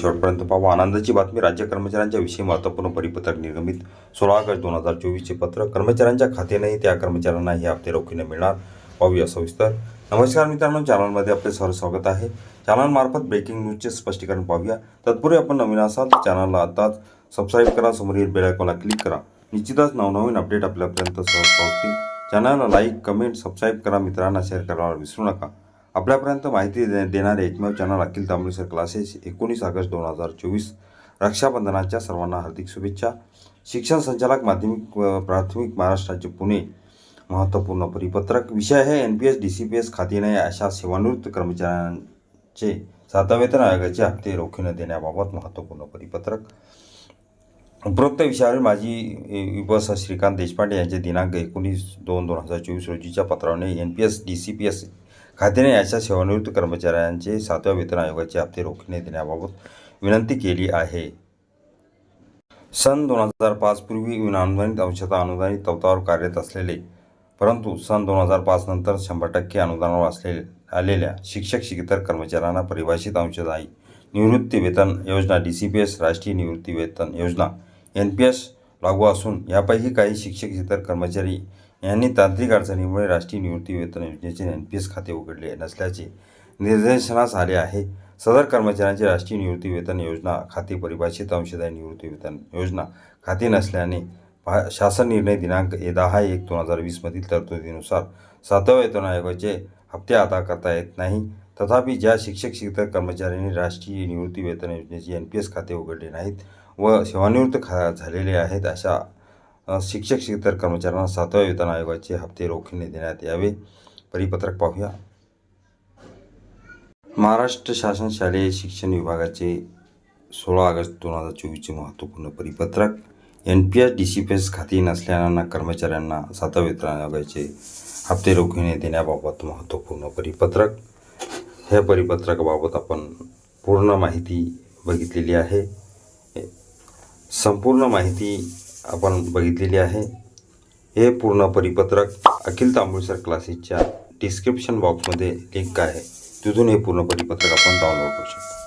शेवटपर्यंत पाहू. आनंदाची बातमी राज्य कर्मचाऱ्यांच्या विषयी महत्त्वपूर्ण परिपत्रक निर्गमित सोळा ऑगस्ट दोन हजार चोवीसचे पत्र. कर्मचाऱ्यांच्या खात्यानेही त्या कर्मचाऱ्यांना हे हप्ते रोखीने मिळणार. पाहूया सविस्तर. नमस्कार मित्रांनो चॅनलमध्ये आपले सर स्वागत आहे. चॅनलमार्फत ब्रेकिंग न्यूजचे स्पष्टीकरण पाहूया. तत्पूर्वी आपण नवीन असाल तर चॅनलला आताच सबस्क्राईब करा समोरील बेल आयकॉनला क्लिक करा. निश्चितच नवनवीन अपडेट आपल्यापर्यंत सहज पोहोचतील. चॅनलला लाईक कमेंट सबस्क्राईब करा. मित्रांना शेअर करायला विसरू नका. आपल्यापर्यंत माहिती दे देणारे एकमेव चॅनल अखिल तांबळेसर क्लासेस एकोणीस ऑगस्ट दोन हजार चोवीस. रक्षाबंधनाच्या सर्वांना हार्दिक शुभेच्छा. शिक्षण संचालक माध्यमिक प्राथमिक महाराष्ट्राचे पुणे. महत्त्वपूर्ण परिपत्रक विषय हे N P S D C P S खातीने अशा सेवानिवृत्त कर्मचाऱ्यांचे सातव्या वेतन आयोगाचे हप्ते रोखीने देण्याबाबत महत्त्वपूर्ण परिपत्रक. उपरोक्त विषयावर माजी विपस श्रीकांत देशपांडे यांचे दिनांक एकोणीस दोन दोन हजार चोवीस रोजीच्या पत्राने N P S D C P S खात्याने अशा सेवानिवृत्त कर्मचाऱ्यांचे सातव्या वेतन आयोगाचे हप्ते रोखीने देण्याबाबत विनंती केली आहे. सन दोन हजार पाच पूर्वी विनाअनुदानित अंशतः अनुदानित तत्वावर कार्यरत असलेले परंतु सन दोन हजार पाच नंतर शंभर टक्के अनुदानावर असलेले आलेल्या शिक्षक शिकेतर कर्मचाऱ्यांना परिभाषित अंशदायी निवृत्ती वेतन योजना डी सी पी एस राष्ट्रीय निवृत्ती वेतन योजना एन पी एस लागू असून यापैकी काही शिक्षक इतर कर्मचारी यांनी तांत्रिक अडचणीमुळे राष्ट्रीय निवृत्ती वेतन योजनेचे एन पी एस खाते उघडले नसल्याचे निदर्शनास आले आहे. सदर कर्मचाऱ्यांचे राष्ट्रीय निवृत्ती वेतन योजना खाते परिभाषित अंशदायी निवृत्ती वेतन योजना खाते नसल्याने शासन निर्णय दिनांक ए दहा एक दोन हजार वीसमधील तरतुदीनुसार सातव्या वेतन आयोगाचे हप्ते अदा करता येत नाही. तथापि ज्या शिक्षक शिक्षक कर्मचाऱ्यांनी राष्ट्रीय निवृत्ती वेतन योजनेचे एन पी एस खाते उघडले नाहीत व सेवानिवृत्त खा झालेले आहेत अशा शिक्षक शिक्षक कर्मचाऱ्यांना सातव्या वेतन आयोगाचे हप्ते रोखीने देण्यात यावे. परिपत्रक पाहूया. महाराष्ट्र शासन शालेय शिक्षण विभागाचे सोळा ऑगस्ट दोन हजार चोवीसचे महत्त्वपूर्ण परिपत्रक. N P S D C P S खाती नसलेल्या कर्मचाऱ्यांना सातव्या वेतन आयोगाचे हप्ते रोखीने देण्याबाबत महत्त्वपूर्ण परिपत्रक. ह्या परिपत्रकाबाबत आपण पूर्ण माहिती बघितलेली आहे. संपूर्ण माहिती आपण बघितलेली आहे. हे पूर्ण परिपत्रक अखिल तांबुळसर क्लासेसच्या डिस्क्रिप्शन बॉक्समध्ये लिंक आहे. तिथून हे पूर्ण परिपत्रक आपण डाउनलोड करू शकतो.